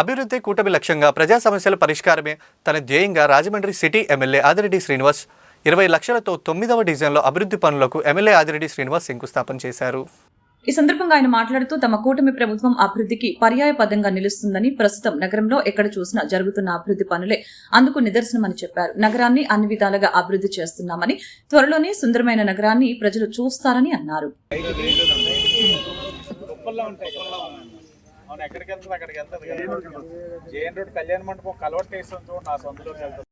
అభివృద్ధి కూటమి లక్ష్యంగా ప్రజా సమస్యల పరిష్కారమే తన ధ్యేయంగా రాజమండ్రి సిటీ ఎమ్మెల్యే ఆదిరెడ్డి శ్రీనివాస్ ఇరవై లక్షలతో తొమ్మిదవ డివిజన్లో అభివృద్ధి పనులకు ఎమ్మెల్యే ఆదిరెడ్డి శ్రీనివాస్ శంకుస్థాపన చేశారు. ఈ సందర్భంగా ఆయన మాట్లాడుతూ తమ కూటమి ప్రభుత్వం అభివృద్ధికి పర్యాయపదంగా నిలుస్తుందని ప్రస్తుతం నగరంలో ఎక్కడ చూసినా జరుగుతున్న అభివృద్ధి పనులే అందుకు నిదర్శనమని చెప్పారు. నగరాన్ని అన్ని విధాలుగా అభివృద్ధి చేస్తున్నామని త్వరలోనే సుందరమైన నగరాన్ని ప్రజలు చూస్తారని అన్నారు. అవును ఎక్కడికి వెళ్తుంది? అక్కడికి వెళ్తుంది కదా. జేఎన్ రోడ్ కళ్యాణ మండపం కలవట్ వేసాం చూడు నా సొంతలోకి వెళ్తుంది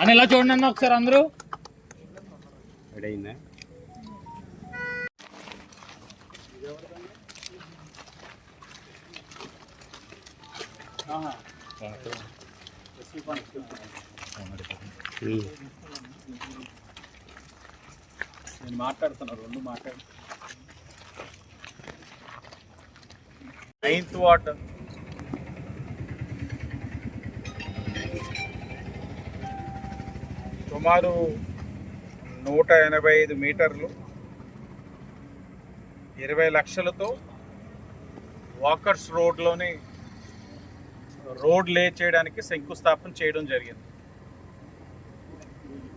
అని ఇలా చూడండి అన్న ఒకసారి అందరూ. నేను మాట్లాడుతున్నాను రెండు మాట్లాడు. నైన్త్ వార్డ్ సుమారు నూట ఎనభై ఐదు మీటర్లు ఇరవై లక్షలతో వాకర్స్ రోడ్లోని రోడ్ లే చేయడానికి శంకుస్థాపన చేయడం జరిగింది.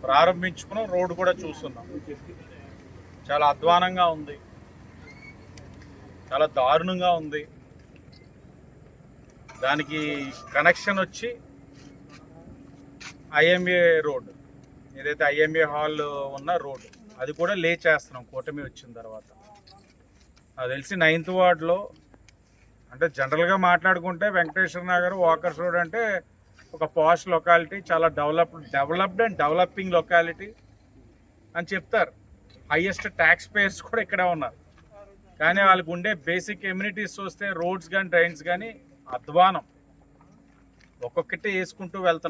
ప్రారంభించుకున్నాం రోడ్డు కూడా చూస్తున్నాం. చాలా అధ్వానంగా ఉంది. చాలా దారుణంగా ఉంది. దానికి కనెక్షన్ వచ్చి ఐఎంఏ రోడ్. ఏదైతే ఐఎంఏ హాల్ ఉన్న రోడ్ అది కూడా లే చేస్తున్నాం. కూటమి వచ్చిన తర్వాత. నాకు తెలిసి నైన్త్ వార్డ్లో అంటే జనరల్గా మాట్లాడుకుంటే వెంకటేశ్వర నగర్ వాకర్స్ రోడ్ అంటే ఒక పాష్ లొకాలిటీ చాలా develop developed and developing locality అని చెప్తారు. హైయెస్ట్ ట్యాక్స్ పేయర్స్ కూడా ఇక్కడే ఉన్నారు. కానీ వాళ్ళకు ఉండే బేసిక్ ఎమ్యూనిటీస్ చూస్తే రోడ్స్ కానీ డ్రైన్స్ కానీ అధ్వానం. ఒక్కొక్కటి వేసుకుంటూ వెళ్తున్నాం.